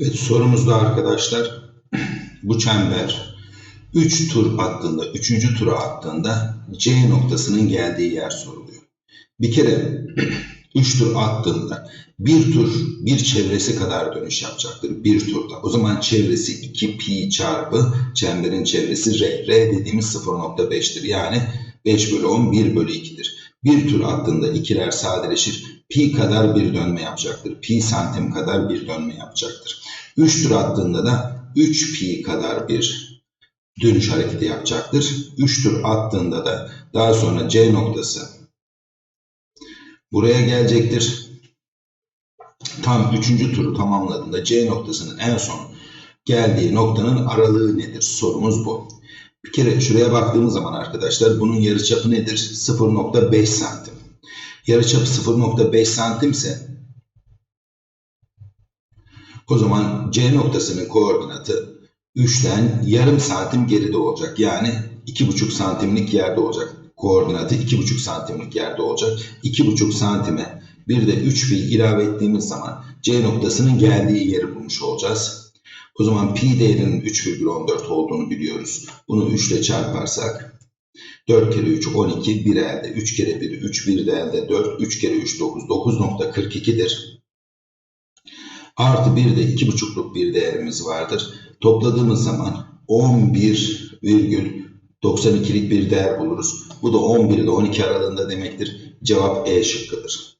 Evet sorumuzda arkadaşlar bu çember 3 tur attığında, 3. tura attığında C noktasının geldiği yer soruluyor. Bir kere 3 tur attığında bir tur bir çevresi kadar dönüş yapacaktır bir turda. O zaman çevresi 2 pi çarpı çemberin çevresi r. R dediğimiz 0.5'tir. Yani 5 bölü 10 1 bölü 2'dir. Bir tur attığında ikiler sadeleşir. Pi kadar bir dönme yapacaktır. Pi santim kadar bir dönme yapacaktır. 3 tur attığında da 3 pi kadar bir dönüş hareketi yapacaktır. 3 tur attığında da daha sonra C noktası buraya gelecektir. Tam 3. turu tamamladığında C noktasının en son geldiği noktanın aralığı nedir? Sorumuz bu. Bir kere şuraya baktığımız zaman arkadaşlar bunun yarıçapı nedir? 0.5 santim. Yarıçapı 0.5 santimse o zaman C noktasının koordinatı 3'ten yarım santim geride olacak. Yani 2,5 santimlik yerde olacak. Koordinatı 2,5 santimlik yerde olacak. 2,5 santime bir de 3 pi ilave ettiğimiz zaman C noktasının geldiği yeri bulmuş olacağız. O zaman pi değerinin 3,14 olduğunu biliyoruz. Bunu 3 ile çarparsak 4 kere 3 12, 1 elde 3 kere 1 3, 1 de elde 4, 3 kere 3 9, 9.42'dir. Artı 1 de 2,5'luk bir değerimiz vardır. Topladığımız zaman 11,92'lik bir değer buluruz. Bu da 11 ile 12 aralığında demektir. Cevap E şıkkıdır.